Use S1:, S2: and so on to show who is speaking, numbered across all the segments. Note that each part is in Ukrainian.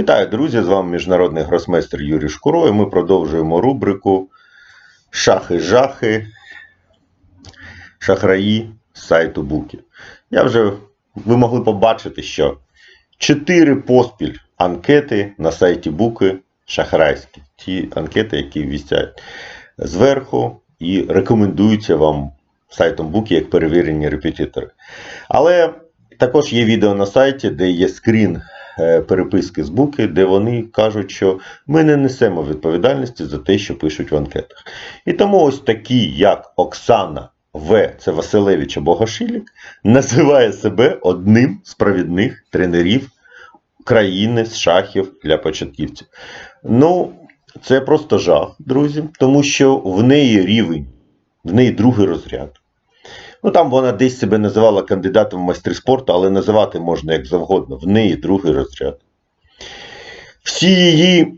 S1: Вітаю, друзі! З вами міжнародний гросмейстер Юрій Шкуро. І ми продовжуємо рубрику Шахи-жахи, шахраї сайту Буки. Я вже ви могли побачити, що 4 поспіль анкети на сайті Буки шахрайські. Ті анкети, які вісять зверху і рекомендуються вам сайтом Буки як перевірені репетитори. Але також є відео на сайті, де є скрін переписки з Буки, де вони кажуть, що ми не несемо відповідальності за те, що пишуть в анкетах. І тому ось такі, як Оксана В. Це Василевич або Гошилік, називає себе одним з провідних тренерів країни з шахів для початківців. Ну, це просто жах, друзі, тому що в неї рівень, в неї другий розряд. Ну там вона десь себе називала кандидатом в майстри спорту, але називати можна як завгодно. В неї другий розряд. Всі її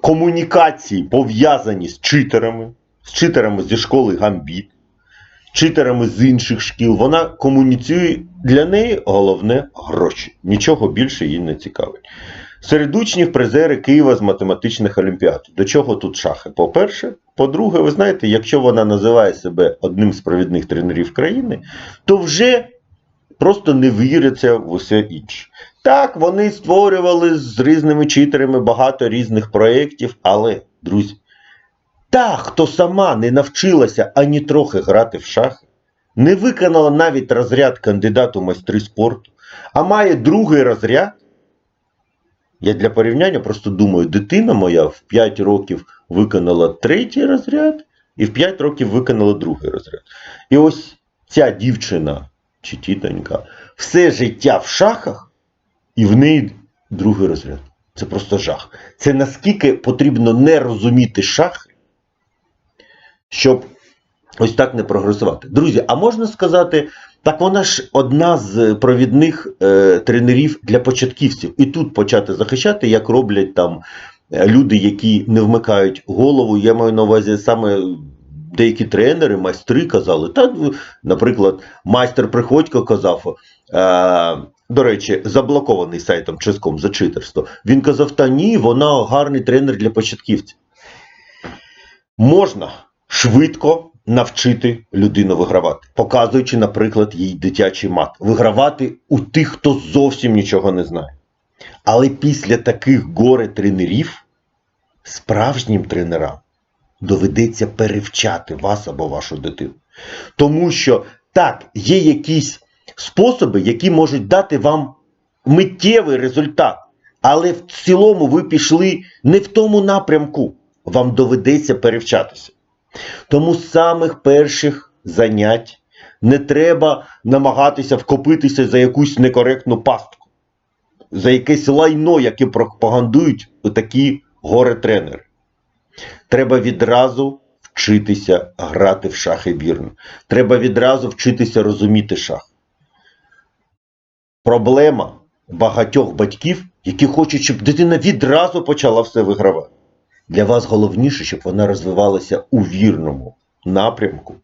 S1: комунікації пов'язані з читерами, з читерами зі школи Гамбіт, читерами з інших шкіл. Вона комуніцює для неї головне гроші. Нічого більше її не цікавить. Серед учнів призери Києва з математичних олімпіад. До чого тут шахи? По-перше, по-друге, ви знаєте, якщо вона називає себе одним з провідних тренерів країни, то вже просто не віриться в усе інше. Так, вони створювали з різними читерами багато різних проєктів, але, друзі, та, хто сама не навчилася ані трохи грати в шахи, не виконала навіть розряд кандидату майстри спорту, а має другий розряд. Я для порівняння просто думаю, дитина моя в 5 років виконала третій розряд і в 5 років виконала другий розряд. І ось ця дівчина чи тітонька все життя в шахах, і в неї другий розряд. Це просто жах. Це наскільки потрібно не розуміти шахи, щоб ось так не прогресувати. Друзі, а можна сказати, так вона ж одна з провідних е, тренерів для початківців. І тут почати захищати, як роблять там е, люди, які не вмикають голову. Я маю на увазі саме деякі тренери, майстри казали. Та, наприклад, майстер Приходько казав. Е, до речі, заблокований сайтом Ческом за читерство. Він казав: та ні, вона гарний тренер для початківців. Можна швидко навчити людину вигравати, показуючи, наприклад, їй дитячий мат. Вигравати у тих, хто зовсім нічого не знає. Але після таких горе тренерів справжнім тренерам доведеться перевчати вас або вашу дитину. Тому що так, є якісь способи, які можуть дати вам миттєвий результат. Але в цілому ви пішли не в тому напрямку. Вам доведеться перевчатися. Тому з самих перших занять не треба намагатися вкопитися за якусь некоректну пастку, за якесь лайно, яке пропагандують такі горе-тренери. Треба відразу вчитися грати в шахи вірно. Треба відразу вчитися розуміти шах. Проблема багатьох батьків, які хочуть, щоб дитина відразу почала все вигравати. Для вас головніше, щоб вона розвивалася у вірному напрямку.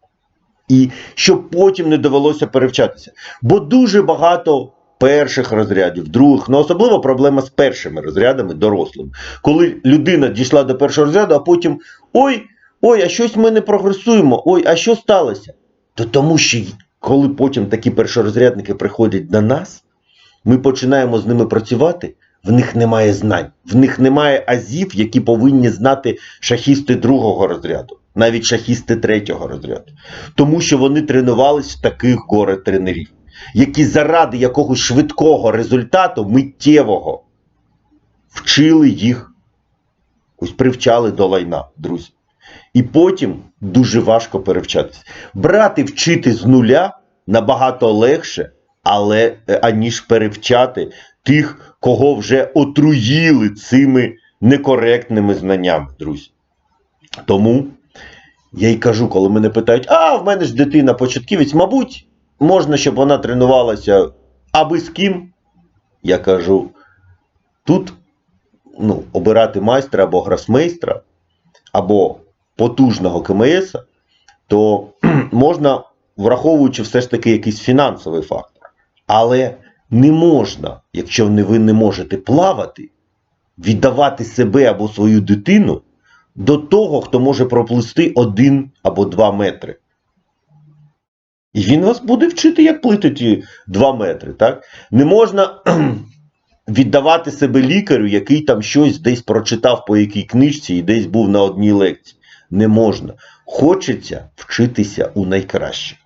S1: І щоб потім не довелося перевчатися. Бо дуже багато перших розрядів, других, ну особливо проблема з першими розрядами дорослими. Коли людина дійшла до першого розряду, а потім ой, ой, а щось ми не прогресуємо, ой, а що сталося? То тому що коли потім такі першорозрядники приходять до нас, ми починаємо з ними працювати. В них немає знань, в них немає азів, які повинні знати шахісти другого розряду, навіть шахісти третього розряду. Тому що вони тренувались в таких горе тренерів, які заради якогось швидкого результату, миттєвого, вчили їх, ось привчали до лайна, друзі. І потім дуже важко перевчатися. Брати вчити з нуля набагато легше, але аніж перевчати тих, кого вже отруїли цими некоректними знаннями, друзі. Тому я й кажу, коли мене питають, а в мене ж дитина початківець, мабуть, можна, щоб вона тренувалася аби з ким. Я кажу, тут ну, обирати майстра або гросмейстра, або потужного КМС, то можна, враховуючи все ж таки якийсь фінансовий фактор. Але не можна, якщо ви не можете плавати, віддавати себе або свою дитину до того, хто може проплисти один або два метри. І він вас буде вчити, як плити ті два метри. Так? Не можна віддавати себе лікарю, який там щось десь прочитав по якій книжці і десь був на одній лекції. Не можна. Хочеться вчитися у найкращих.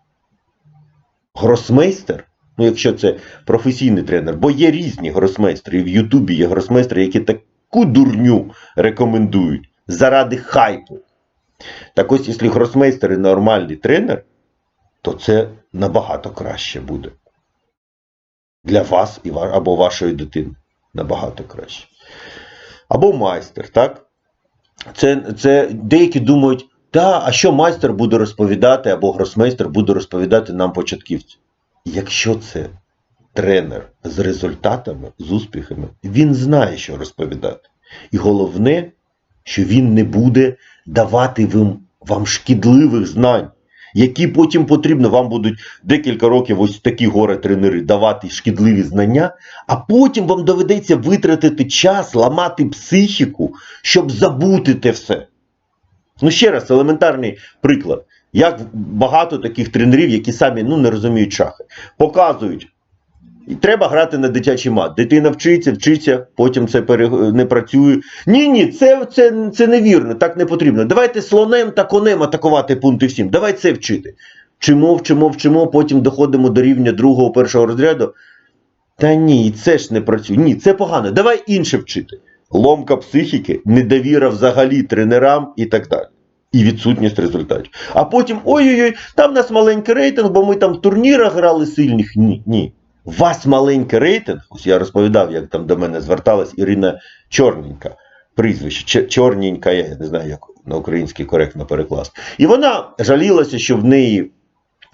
S1: Гросмейстер, ну якщо це професійний тренер, бо є різні гросмейстери, і в Ютубі є гросмейстери, які таку дурню рекомендують заради хайпу. Так ось, якщо гросмейстер і нормальний тренер, то це набагато краще буде. Для вас або вашої дитини. Набагато краще. Або майстер, так? Це, це деякі думають, та, а що майстер буде розповідати, або гросмейстер буде розповідати нам початківцям. Якщо це тренер з результатами, з успіхами, він знає, що розповідати. І головне, що він не буде давати вам, вам шкідливих знань, які потім потрібно, вам будуть декілька років ось такі горе-тренери давати шкідливі знання, а потім вам доведеться витратити час, ламати психіку, щоб забути те все. Ну, ще раз, елементарний приклад. Як багато таких тренерів, які самі ну, не розуміють шахи, показують. І треба грати на дитячий мат. Дитина вчиться, вчиться, потім це не працює. Ні, ні, це, це, це невірно, так не потрібно. Давайте слонем та конем атакувати пункти всім. Давай це вчити. Вчимо, вчимо, вчимо, потім доходимо до рівня другого, першого розряду. Та ні, це ж не працює. Ні, це погано. Давай інше вчити. Ломка психіки, недовіра взагалі тренерам і так далі. І відсутність результатів. А потім ой-ой-ой, там в нас маленький рейтинг, бо ми там в турнірах грали сильних. Ні, ні. У вас маленький рейтинг. Ось я розповідав, як там до мене зверталась Ірина Чорненька. Прізвище Чорненька, я не знаю, як на український коректно перекласти. І вона жалілася, що в неї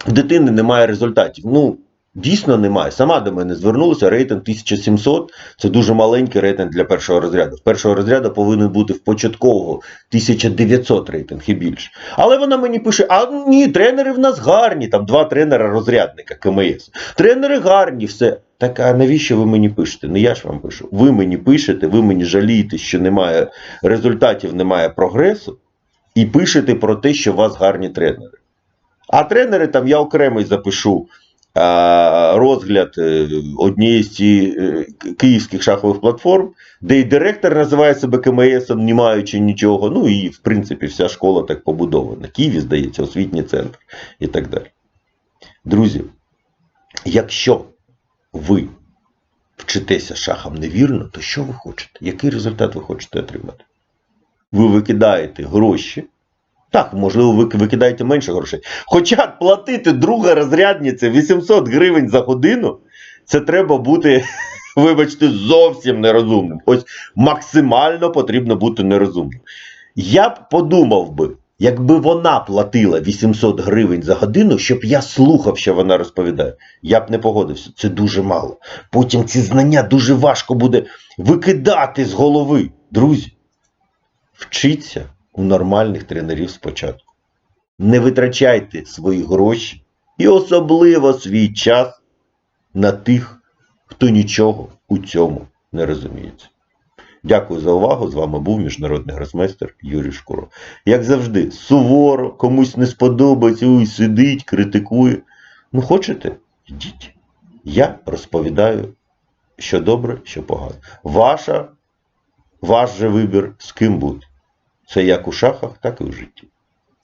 S1: в дитини немає результатів. Ну, дійсно немає. Сама до мене звернулася, рейтинг 1700 це дуже маленький рейтинг для першого розряду. Першого розряду повинен бути в початкового 1900 рейтинг і більше. Але вона мені пише: а ні, тренери в нас гарні, там два тренера розрядника КМС. Тренери гарні, все. Так а навіщо ви мені пишете? Не я ж вам пишу. Ви мені пишете, ви мені жалієте, що немає результатів, немає прогресу, і пишете про те, що у вас гарні тренери. А тренери там я окремий запишу розгляд е, однієї з е, київських шахових платформ, де і директор називає себе КМСом, не маючи нічого. Ну і в принципі вся школа так побудована. Києві, здається, освітній центр і так далі. Друзі, якщо ви вчитеся шахам невірно, то що ви хочете? Який результат ви хочете отримати? Ви викидаєте гроші. Так, можливо, ви викидаєте менше грошей. Хоча платити друга розрядниця 800 гривень за годину, це треба бути, вибачте, зовсім нерозумним. Ось максимально потрібно бути нерозумним. Я б подумав би, якби вона платила 800 гривень за годину, щоб я слухав, що вона розповідає, я б не погодився. Це дуже мало. Потім ці знання дуже важко буде викидати з голови. Друзі, вчіться у нормальних тренерів спочатку. Не витрачайте свої гроші і особливо свій час на тих, хто нічого у цьому не розуміється. Дякую за увагу. З вами був міжнародний гросмейстер Юрій Шкуро. Як завжди, суворо, комусь не сподобається, уй, сидить, критикує. Ну, хочете? Йдіть. Я розповідаю, що добре, що погано. Ваша, ваш же вибір, з ким бути. Це як у шахах, так і у житті.